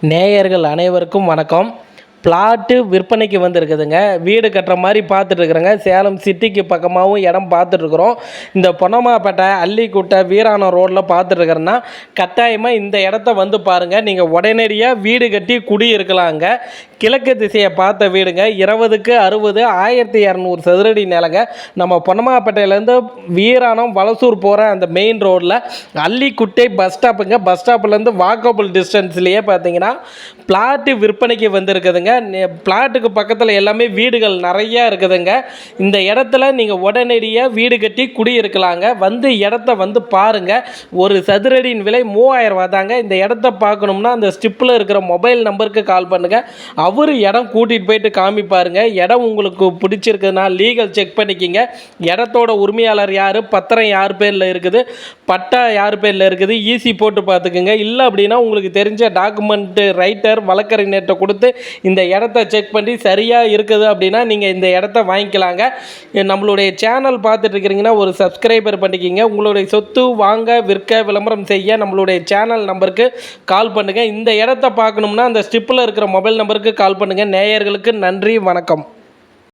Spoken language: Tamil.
நேயர்கள் அனைவருக்கும் வணக்கம். பிளாட்டு விற்பனைக்கு வந்திருக்குதுங்க. வீடு கட்டுற மாதிரி பார்த்துட்ருக்குறேங்க சேலம் சிட்டிக்கு பக்கமாகவும் இடம் பார்த்துட்ருக்குறோம் இந்த பொன்னமாப்பேட்டை அள்ளிக்குட்டை வீராணம் ரோட்டில் பார்த்துட்ருக்குறேன்னா கட்டாயமாக இந்த இடத்த வந்து பாருங்கள் நீங்கள் உடனடியாக வீடு கட்டி குடி இருக்கலாங்க கிழக்கு திசையை பார்த்த வீடுங்க. இருபதுக்கு அறுபது ஆயிரத்தி இரநூறு சதுரடி நிலங்க. நம்ம பொன்னமாப்பேட்டையிலேருந்து வீராணம் வலசூர் போகிற அந்த மெயின் ரோட்டில் அள்ளிக்குட்டை பஸ் ஸ்டாப்புங்க பஸ் ஸ்டாப்லேருந்து வாக்கபிள் டிஸ்டன்ஸ்லேயே பார்த்தீங்கன்னா பிளாட்டு விற்பனைக்கு வந்திருக்குதுங்க. நெ- பிளாட்டுக்கு பக்கத்தில் எல்லாமே வீடுகள் நிறையா இருக்குதுங்க. இந்த இடத்துல நீங்கள் உடனடியாக வீடு கட்டி குடியிருக்கலாங்க. வந்து இடத்த வந்து பாருங்கள் ஒரு சதுரடியின் விலை மூவாயிரம் ரூபா தாங்க. இந்த இடத்த பார்க்கணும்னா அந்த ஸ்டிப்பில் இருக்கிற மொபைல் நம்பருக்கு கால் பண்ணுங்கள் அவர் இடம் கூட்டிகிட்டு போயிட்டு காமிப்பாருங்க. இடம் உங்களுக்கு பிடிச்சிருக்குதுன்னா லீகல் செக் பண்ணிக்கிங்க. இடத்தோட உரிமையாளர் யார்? பத்திரம் யார் பேரில் இருக்குது? பட்டா யார் பேரில் இருக்குது? ஈசி போட்டு பார்த்துக்குங்க. இல்லை அப்படின்னா உங்களுக்கு தெரிஞ்ச டாக்குமெண்ட்டு ரைட்டர் வழக்கறிஞர்கிட்ட கொடுத்து இந்த இடத்த செக் பண்ணி சரியாக இருக்குது அப்படின்னா நீங்கள் இந்த இடத்த வாங்கிக்கலாங்க. நம்மளுடைய சேனல் பார்த்துட்டு இருக்கிறீங்கன்னா ஒரு சப்ஸ்கிரைபர் பண்ணிக்கிங்க. உங்களுடைய சொத்து வாங்க விற்க விளம்பரம் செய்ய நம்மளுடைய சேனல் நம்பருக்கு கால் பண்ணுங்கள் இந்த இடத்த பார்க்கணும்னா அந்த ஸ்டிப்பில் இருக்கிற மொபைல் நம்பருக்கு கால் பண்ணுங்கள் நேயர்களுக்கு நன்றி வணக்கம்.